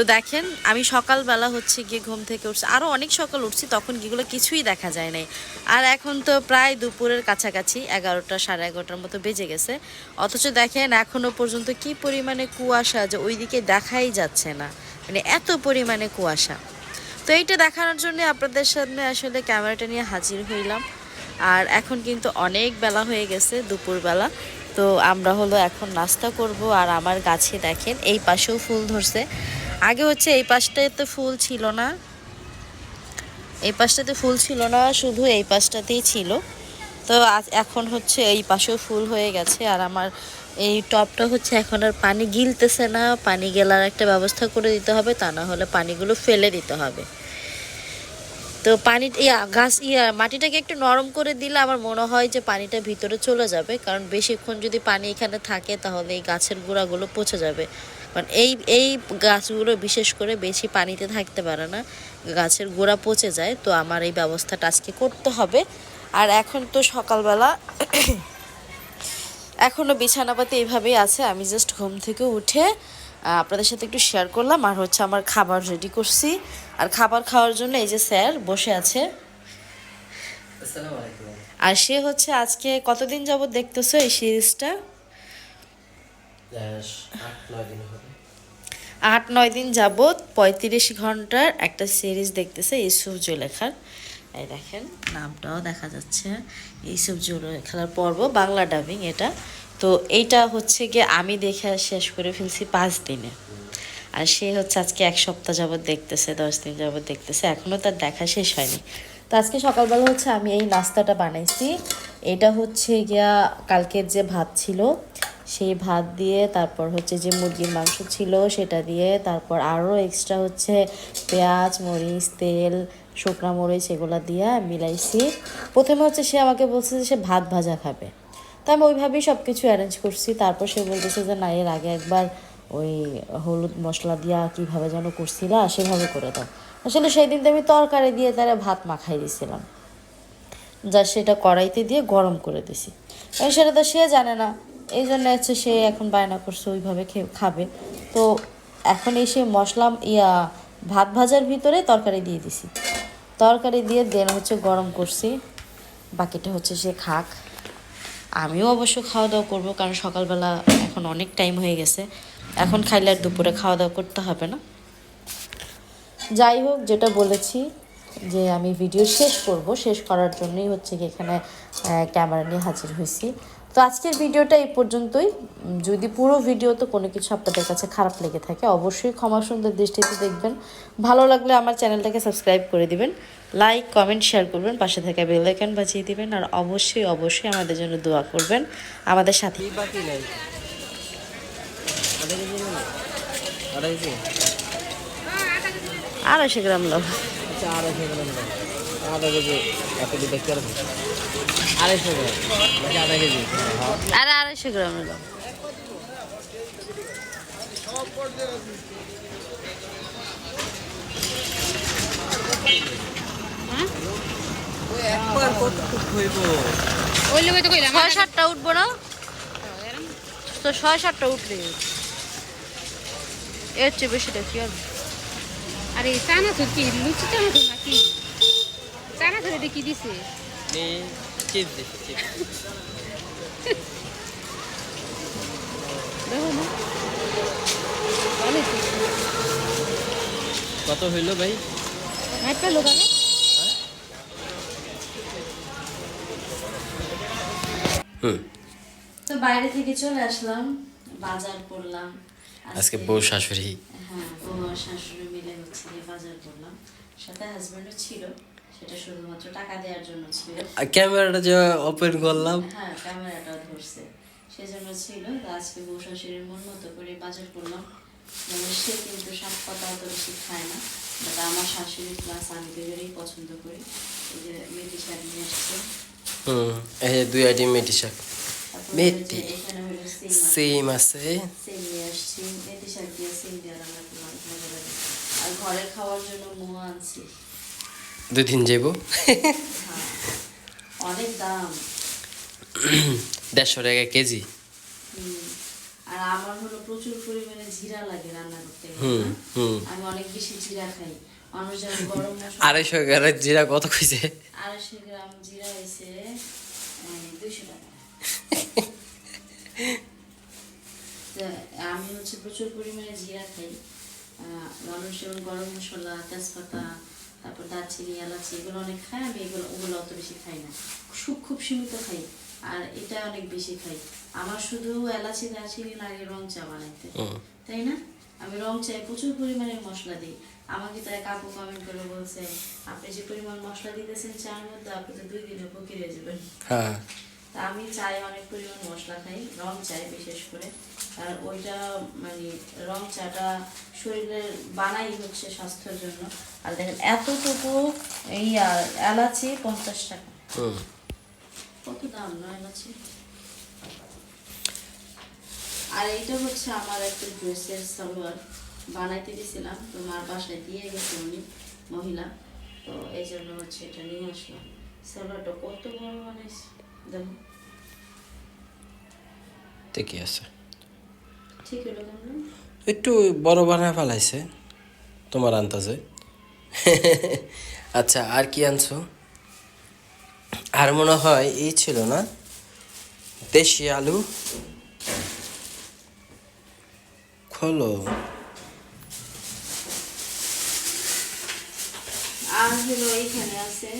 তো দেখেন, আমি সকালবেলা হচ্ছে গিয়ে ঘুম থেকে উঠছি। আরও অনেক সকাল উঠছি, তখন এগুলো কিছুই দেখা যায় নাই। আর এখন তো প্রায় দুপুরের কাছাকাছি, এগারোটা সাড়ে এগারোটার মতো বেজে গেছে। অথচ দেখেন এখনও পর্যন্ত কি পরিমাণে কুয়াশা যে ওইদিকে দেখাই যাচ্ছে না। মানে এত পরিমাণে কুয়াশা। তো এইটা দেখানোর জন্য আপনাদের সামনে আসলে ক্যামেরাটা নিয়ে হাজির হইলাম। আর এখন কিন্তু অনেক বেলা হয়ে গেছে দুপুরবেলা। তো আমরা হলো এখন নাস্তা করব। আর আমার গাছে দেখেন, এই পাশেও ফুল ধরছে। আগে হচ্ছে এই পাশটাতে ফুল ছিল না। এই পাশটাতে ফুল ছিল না, শুধু এই পাশটাতেই ছিল। তো এখন হচ্ছে এই পাশেও ফুল হয়ে গেছে আর আমার এই টপটা হচ্ছে এখন আর পানি গিলতেছে না, পানি গেলার একটা ব্যবস্থা করে দিতে হবে, তা না হলে পানিগুলো ফেলে দিতে হবে। তো পানি, ইয়া, গাছ, ইয়া, মাটিটাকে একটু নরম করে দিলে আমার মনে হয় যে পানিটা ভিতরে চলে যাবে, কারণ বেশিক্ষণ যদি পানি এখানে থাকে তাহলে এই গাছের গোড়াগুলো পচে যাবে। কারণ এই এই গাছগুলো বিশেষ করে বেশি পানিতে থাকতে পারে না গাছের গোড়া পচে যায় তো আমার এই ব্যবস্থাটা আজকে করতে হবে। আর এখন তো সকালবেলা এখনও বিছানাপাতি এইভাবেই আছে আমি জাস্ট ঘুম থেকে উঠে আপনাদের সাথে একটু শেয়ার করলাম আর হচ্ছে আমার খাবার রেডি করছি। আর খাবার খাওয়ার জন্য এই যে স্যার বসে আছে। আর সে হচ্ছে আজকে কতদিন যাবত দেখতেছো এই সিরিজটা আট, নয় দিন যাবত পঁয়ত্রিশ ঘণ্টার একটা সিরিজ দেখতেছে ইউসুফ জুলেখার। এই দেখেন, নামটাও দেখা যাচ্ছে। ইউসুফ জুলেখার পর্ব, বাংলা ডাবিং এটা। তো এইটা হচ্ছে গিয়ে আমি দেখে শেষ করে ফেলছি পাঁচ দিনে। আর সে হচ্ছে আজকে এক সপ্তাহ যাবৎ দেখতেছে, দশ দিন যাবত দেখতেছে। এখনও তার দেখা শেষ হয়নি। তো আজকে সকালবেলা হচ্ছে আমি এই নাস্তাটা বানাইছি। এটা হচ্ছে গিয়া কালকের যে ভাত ছিল সেই ভাত দিয়ে, তারপর হচ্ছে যে মুরগির মাংস ছিল সেটা দিয়ে, তারপর আরও এক্সট্রা হচ্ছে পেঁয়াজ, মরিচ, তেল, শুকনা মরিচ এগুলো দিয়ে মিলাইছি। প্রথমে হচ্ছে সে আমাকে বলছে যে সে ভাত ভাজা খাবে। তো আমি ওইভাবেই সব কিছু অ্যারেঞ্জ করছি। তারপর সে বলতেছে যে না, এর আগে একবার ওই হলুদ মশলা দিয়া কীভাবে যেন করছিলা, সেভাবে করে দাও। আসলে সেই দিন তো আমি তরকারি দিয়ে তারা ভাত মাখাই দিয়েছিলাম যা সেটা কড়াইতে দিয়ে গরম করে দিছি। সেটা তো সে জানে না। এই জন্য হচ্ছে সে এখন বায়না করছে, ওইভাবে খাবে। তো এখন এসে মশলা, ইয়া, ভাত ভাজার ভিতরে তরকারি দিয়ে দিছি। তরকারি দিয়ে দেন হচ্ছে গরম করছি, বাকিটা হচ্ছে সে খাক। আমিও অবশ্য খাওয়া দাওয়া করব, কারণ সকালবেলা এখন অনেক টাইম হয়ে গেছে। এখন খাইলে আর দুপুরে খাওয়া দাওয়া করতে হবে না। যাই হোক, যেটা বলেছি যে আমি ভিডিও শেষ করব, শেষ করার জন্যই হচ্ছে কি এখানে ক্যামেরা নিয়ে হাজির হয়েছি। তো আজকের ভিডিওটা এই পর্যন্তই। যদি পুরো ভিডিও তো কোনো কিছু আপনাদের কাছে খারাপ লেগে থাকে অবশ্যই ক্ষমা সুন্দর দৃষ্টিতে দেখবেন। ভালো লাগলে আমার চ্যানেলটাকে সাবস্ক্রাইব করে দিবেন লাইক কমেন্ট শেয়ার করবেন পাশে থাকা বেল আইকন বাজিয়ে দিবেন আর অবশ্যই অবশ্যই আমাদের জন্য দোয়া করবেন আমাদের সাথে। KG KG? আড়াইশো গ্রাম লোক আচ্ছা আড়াইশো গ্রাম দাও আধা কেজি দেখতে পারব আড়াইশো গ্রাম। আধা কেজি। হ্যাঁ আর আড়াইশো গ্রাম লোক একবার কতটুক হইব। ওই তো ছয় সাতটা উঠবো না? তো ছয় সাতটা উঠলে এর চেয়ে বেশিটা কি হবে আরে চানাচুর কি? লুচি নাকি? চানাচুর এটা কি দিছে? দেখো না ভালো কত হইল ভাই? একটা লোক আগে তো বাইরে থেকে চলে আসলাম বাজার করলাম। আজকে বউ শাশুড়ি। হ্যাঁ বউ আর শাশুড়ি মিলে হচ্ছে বাজার করলাম। সাথে হাজব্যান্ডও ছিল। সেটা শুধুমাত্র টাকা দেওয়ার জন্য ছিল। ক্যামেরাটা যে ওপেন করলাম। হ্যাঁ ক্যামেরাটাও ধরছে। সেজন্য ছিল। তো আজকে বউ শাশুড়ির মন মতো করে বাজার করলাম। মানে সে কিন্তু শাক পাতা অত বেশি খায় না। বাট আমার শাশুড়ি প্লাস আমি দুজনেই পছন্দ করি। এই যে মেথি শাক নিয়ে আসছে। হুম এই যে দুই আইটেম মেটি শাক মেথি। সিম আছে। সিম নিয়ে আসছি। মেথি শাক দিয়ে সিম দিয়ে রান্না করলাম। আর ঘরে খাওয়ার জন্য মোয়া আনছি। দুই দিন যাব অনেক দাম। দেড়শো টাকা কেজি। আর আমার হলো প্রচুর পরিমাণে জিরা লাগে রান্না করতে আমি অনেক বেশি জিরা খাই। মানুষ যেমন গরম আড়াইশো গ্রামের জিরা কত কইছে? আড়াইশো গ্রাম জিরা হয়েছে দুইশো টাকা। আমি হচ্ছে প্রচুর পরিমাণে জিরা খাই। মানুষ যেমন গরম মশলা তেজপাতা তারপর দারচিনি এলাচি এগুলো অনেক খায় আমি এগুলো ওগুলো অত বেশি খাই না। খুব খুব সীমিত খাই আর এটা অনেক বেশি খাই। আমার শুধু এলাচি দারচিনি লাগে রং চা বানাইতে। তাই না? আমি রং চাই প্রচুর পরিমাণে মশলা দিই। আমাকে তাই কাকু কমেন্ট করে বলছে আপনি যে পরিমাণ মশলা দিতেছেন চার মধ্যে আপনি তো দুই দিনে ফকির যাবেন। হ্যাঁ। তা আমি চাই অনেক পরিমাণ মশলা খাই রং চাই বিশেষ করে। আর ওইটা মানে রং চাটা শরীরের বানাই হচ্ছে স্বাস্থ্যের জন্য। আর দেখেন এতটুকু এই এলাচি পঞ্চাশ টাকা। কত দাম না এলাচি? আর এইটা হচ্ছে আমার একটা ড্রেসের সালোয়ার। বানাইতে দিয়েছিলাম তো মার বাসায় দিয়ে গেছে উনি মহিলা। তো এই জন্য হচ্ছে এটা নিয়ে আসলাম। সালোয়ারটা কত বড় বানাইছে দেখো। ঠিকই আছে। ঠিক হলো কেমন একটু বড় বানায় ফেলাইছে তোমার আন্তাজে আচ্ছা আর কি আনছো? আর মনে হয় এই ছিল না? দেশি আলু। খোলো। আর হলো এইখানে আছে।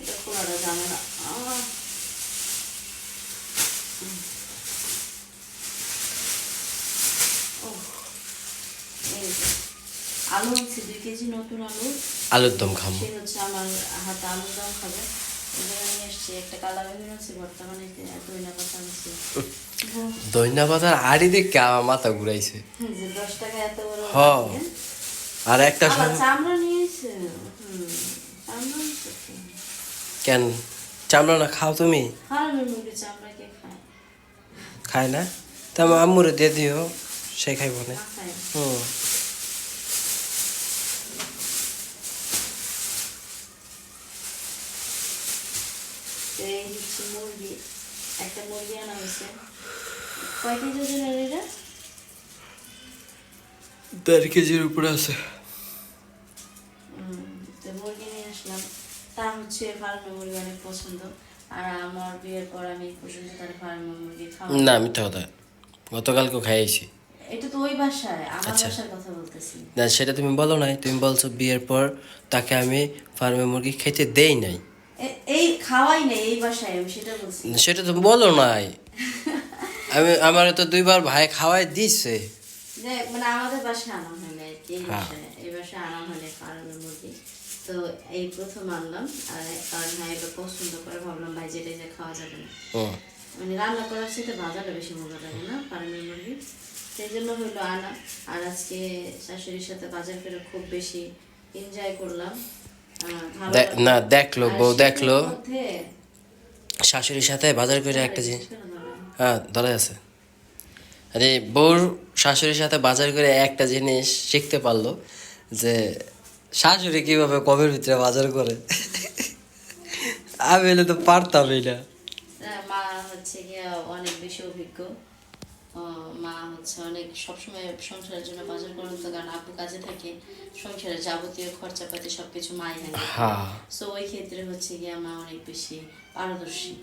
এটা খোলাটা জানে না আহ। উম। ওহ, এই যে। আলু হচ্ছে দুই কেজি নতুন আলু। আলুর দম খামো সে হচ্ছে আমার হাতে আলুর দাম খাবে। এগুলো নিয়ে এসছি একটা কালা বেগুন আছে বর্তমানে দইনা পাতা আনছি দৈনা পাতার আড়ি দেখে আমার মাথা ঘুরাইছে। যে দশ টাকা এত বড় হ। হ্যাঁ? আর একটা আবার চামড়া নিয়েছে হুম চামড়া কেন? চামড়া না খাও তুমি? কে খায়? না? তা আম্মুরে দিয়ে দিও সে খাইব না। হুম। তো এই হচ্ছে মুরগি একটা মুরগি আনা হয়েছে কয় কেজি ওজনের এটা দেড় কেজির উপরে আছে তো মুরগি নিয়ে আসলাম তার হচ্ছে ফার্মের মুরগি অনেক পছন্দ আর আমার বিয়ের পর আমি পর্যন্ত তার ফার্মের মুরগি খাওয়া না মিথ্যা কথা গতকালকে খাইয়েছি এটা তো ওই বাসায় আমার। বাসার কথা বলতেছি না সেটা তুমি বলো নাই তুমি বলছো বিয়ের পর তাকে আমি ফার্মে মুরগি খেতে দেই নাই এই খাওয়াই নেই এই বাসায় আমি সেটা বলছি। সেটা তুমি বলো নাই। আমি আমার তো দুইবার ভাই খাওয়াই দিছে। মানে আমাদের বাসায় আনা হয় না এই। বাসায় এই বাসায় আনা না ফার্মের মুরগি তো এই প্রথম আনলাম আর কারণ ভাই এটা পছন্দ করে ভাবলাম ভাই যেটা যে খাওয়া যাবে না। মানে রান্না করার সাথে ভাজাটা বেশি মজা লাগে না ফার্মের মুরগি সেই জন্য হইল আনা আর আজকে শাশুড়ির সাথে বাজার করে খুব বেশি এনজয় করলাম। না দেখল বউ দেখল। শাশুড়ির সাথে বাজার করে একটা জিনিস হ্যাঁ ধরে আছে। আরে বউর শাশুড়ির সাথে বাজার করে একটা জিনিস শিখতে পারল যে শাশুড়ি কীভাবে কবের ভিতরে বাজার করে। আমি এলে তো পারতামই না মা হচ্ছে গিয়ে অনেক বেশি অভিজ্ঞ। মা হচ্ছে অনেক সবসময় সংসারের জন্য বাজার করেন তো কারণ আপু কাজে থাকে সংসারের যাবতীয় খরচাপাতি সবকিছু মাই হ্যাঁ সো ওই ক্ষেত্রে হচ্ছে গিয়ে মা অনেক বেশি পারদর্শী।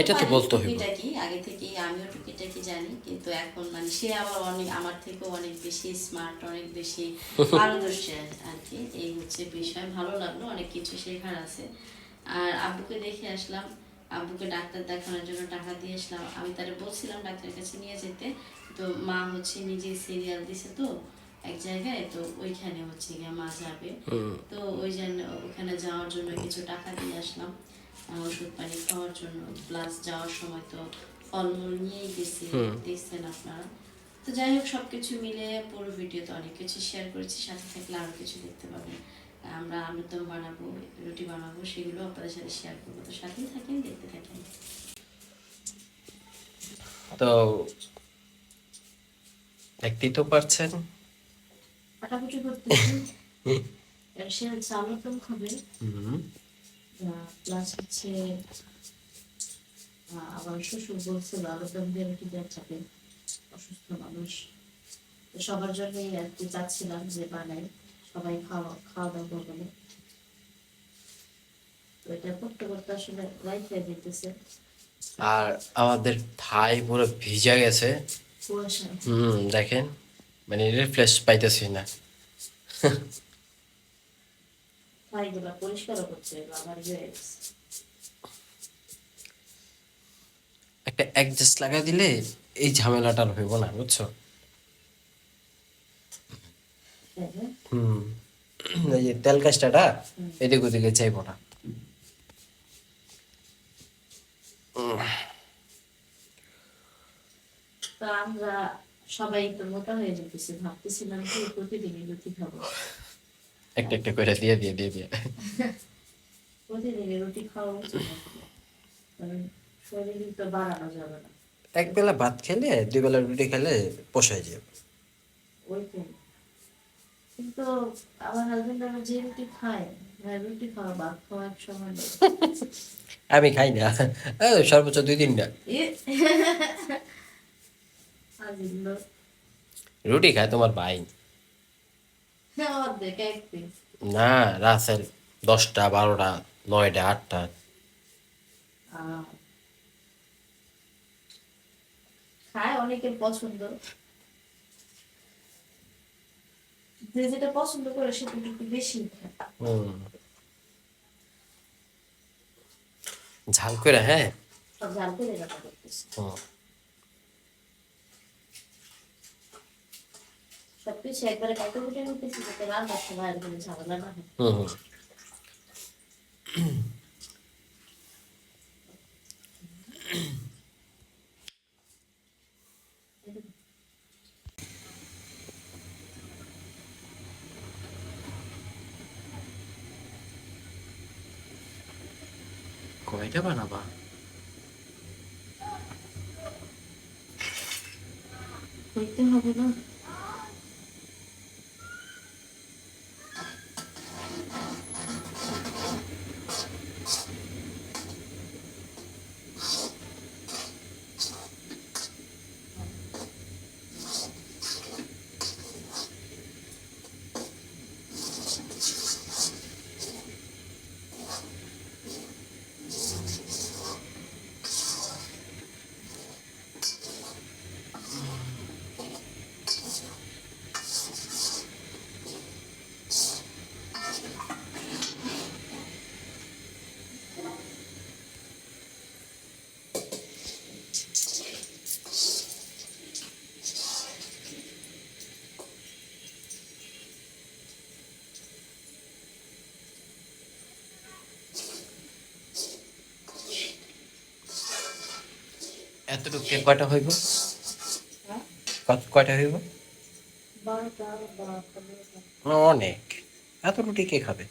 এটা তো বলতে। টুকিটাকি আগে থেকেই আমিও টুকিটাকি জানি কিন্তু এখন মানে সে আবার অনেক আমার থেকেও অনেক বেশি স্মার্ট অনেক বেশি পারদর্শী আর কি। এই হচ্ছে বিষয় ভালো লাগল অনেক কিছু শেখার আছে। আর আব্বুকে দেখে আসলাম আব্বুকে ডাক্তার দেখানোর জন্য টাকা দিয়ে আসলাম। আমি তারে বলছিলাম ডাক্তারের কাছে নিয়ে যেতে। তো মা হচ্ছে নিজে সিরিয়াল দিছে তো এক জায়গায় তো ওইখানে হচ্ছে গিয়ে মা যাবে। তো ওই জন্য ওখানে যাওয়ার জন্য কিছু টাকা দিয়ে আসলাম। ওষুধ পানি খাওয়ার জন্য। প্লাস যাওয়ার সময় তো ফলমূল নিয়েই গেছি দেখছেন আপনারা। তো যাই হোক সবকিছু মিলে পুরো ভিডিও ভিডিওতে অনেক কিছু শেয়ার করেছি। সাথে থাকলে আরও কিছু দেখতে পাবেন। আমরা আলুর দম বানাবো রুটি বানাবো সেগুলো আপনাদের সাথে শেয়ার করব। তো সাথেই থাকেন দেখতে থাকেন। তো দেখতেই তো পারছেন। ফাটাফুটি করতে সে হচ্ছে আলুর দম খাবে। প্লাস হচ্ছে আমার শ্বশুর বলছিল আবেদন দিয়ে কি চাপে অসুস্থ মানুষ। সবার জন্যই আর কি চাচ্ছিলাম যে বানাই। সবাই খাওয়া খাওয়া দাওয়া করবে না। এটা করতে করতে আসলে লাইফে দিতেছে আর আমাদের থাই পুরো ভিজে গেছে হুম দেখেন মানে রিফ্রেশ পাইতেছি না করছে আমার ইয়ে হয়ে। একটা অ্যাডজাস্ট লাগা দিলে এই ঝামেলাটা আর হইব না বুঝছ? হুম। এই যে তেল কাজটাটা এদিক ওদিকে চাইব না। তো আমরা সবাই তো মোটা হয়ে যেতেছি ভাবতেছিলাম কি প্রতিদিনই রুটি খাব। একটা একটা করে দিয়ে দিয়ে দিয়ে দিয়ে। প্রতিদিনই রুটি খাওয়া উচিত শরীর তো বাড়ানো যাবে না। এক বেলা ভাত খেলে দুই বেলা রুটি খেলে পোষায় যাবে ওই তো কিন্তু আমার হাজবেন্ড আমার যে রুটি খায় রুটি খাওয়া ভাত খাওয়া এক সময় না। আমি খাই না। সর্বোচ্চ দুই দিন না রুটি খায় তোমার ভাই? পিস না রাসেল দশটা বারোটা নয়টা আটটা। খায় অনেকের পছন্দ। যে যেটা পছন্দ করে সেটা একটু বেশি ঝাল করে হ্যাঁ? জাল করে করতেছে। সবকিছু একবারে কুটে নিতেছি যাতে রান্নার সময় আর কোনো ঝামেলা না হয়। হুম। হুম। কয়টা বানাবা হইতে হবে না এতটুকু কেক কয়টা হইব? কত, কয়টা হইব। অনেক। এত রুটি কে খাবে?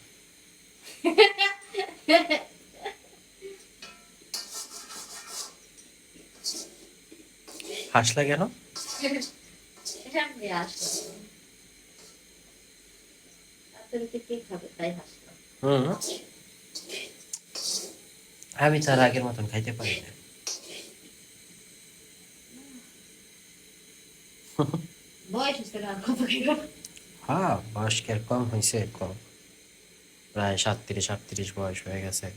হাসলা কেন? হুম। আমি তার আগের মতন খাইতে পারি না। বয়স হচ্ছে না আর কত কি হ্যাঁ বয়স কি কম হয়েছে কম প্রায় সাতত্রিশ আটত্রিশ বয়স হয়ে গেছে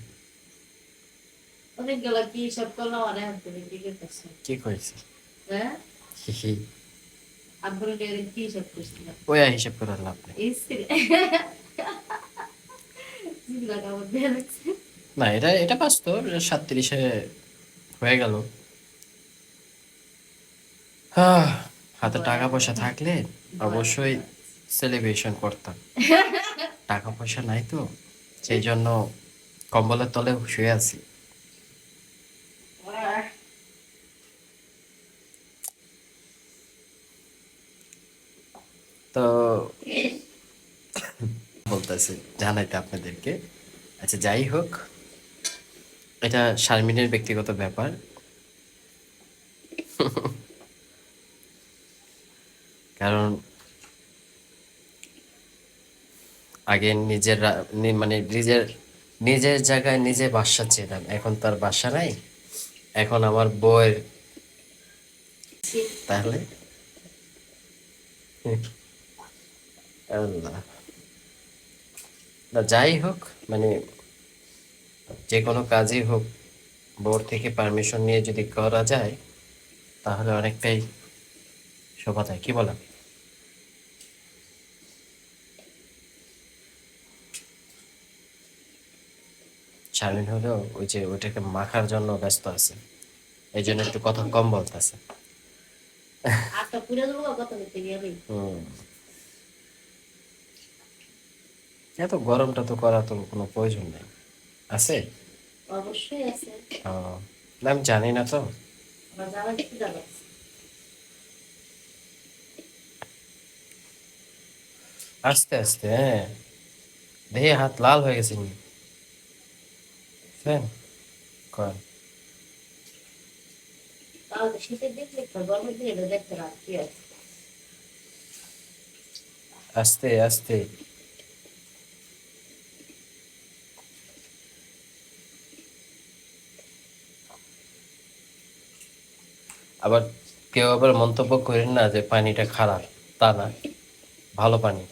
অনেকগুলা কি সব করলাম আর এখন তুমি কি কি করেছে হ্যাঁ হিহি আব্বুল কি সব করছিলাম ওই হিসাব করে লাভ নেই ইসরে জিগলা কামড় দিয়ে রাখছে না এটা এটা বাস্তব সাতত্রিশে হয়ে গেল আহ, হাতে টাকা পয়সা থাকলে অবশ্যই সেলিব্রেশন করতাম। টাকা পয়সা নাই তো সেই জন্য কম্বলের তলে শুয়ে আছি। তো বলতেছি জানাইতে আপনাদেরকে। আচ্ছা যাই হোক এটা শারমিনের ব্যক্তিগত ব্যাপার। কারণ আগে নিজের মানে নিজের নিজের জায়গায় নিজে বাসা ছিলাম। এখন তার বাসা নাই। এখন আমার বউয়ের তাহলে? আল্লাহ। যাই হোক মানে যে কোনো কাজই হোক বোর্ড থেকে পারমিশন নিয়ে যদি করা যায়, তাহলে অনেকটাই শোভা যায় কি বলেন স্বামীন হলেও ওই যে ওইটাকে মাখার জন্য ব্যস্ত আছে। এই জন্য একটু কথা কম বলতেছে। হুম। এত গরমটা তো করা তো কোনো প্রয়োজন নেই। আছে? অবশ্যই আমি জানি না তো। আস্তে আস্তে হ্যাঁ। দেহে হাত লাল হয়ে গেছে নি বুঝছেন? কর। তাহলে শীতের দিক দেখতে গরমের দিকে এটা দেখতে না কি আছে। আস্তে আস্তে। আবার কেউ আবার মন্তব্য করেন না যে পানিটা খারাপ তা না। ভালো পানি।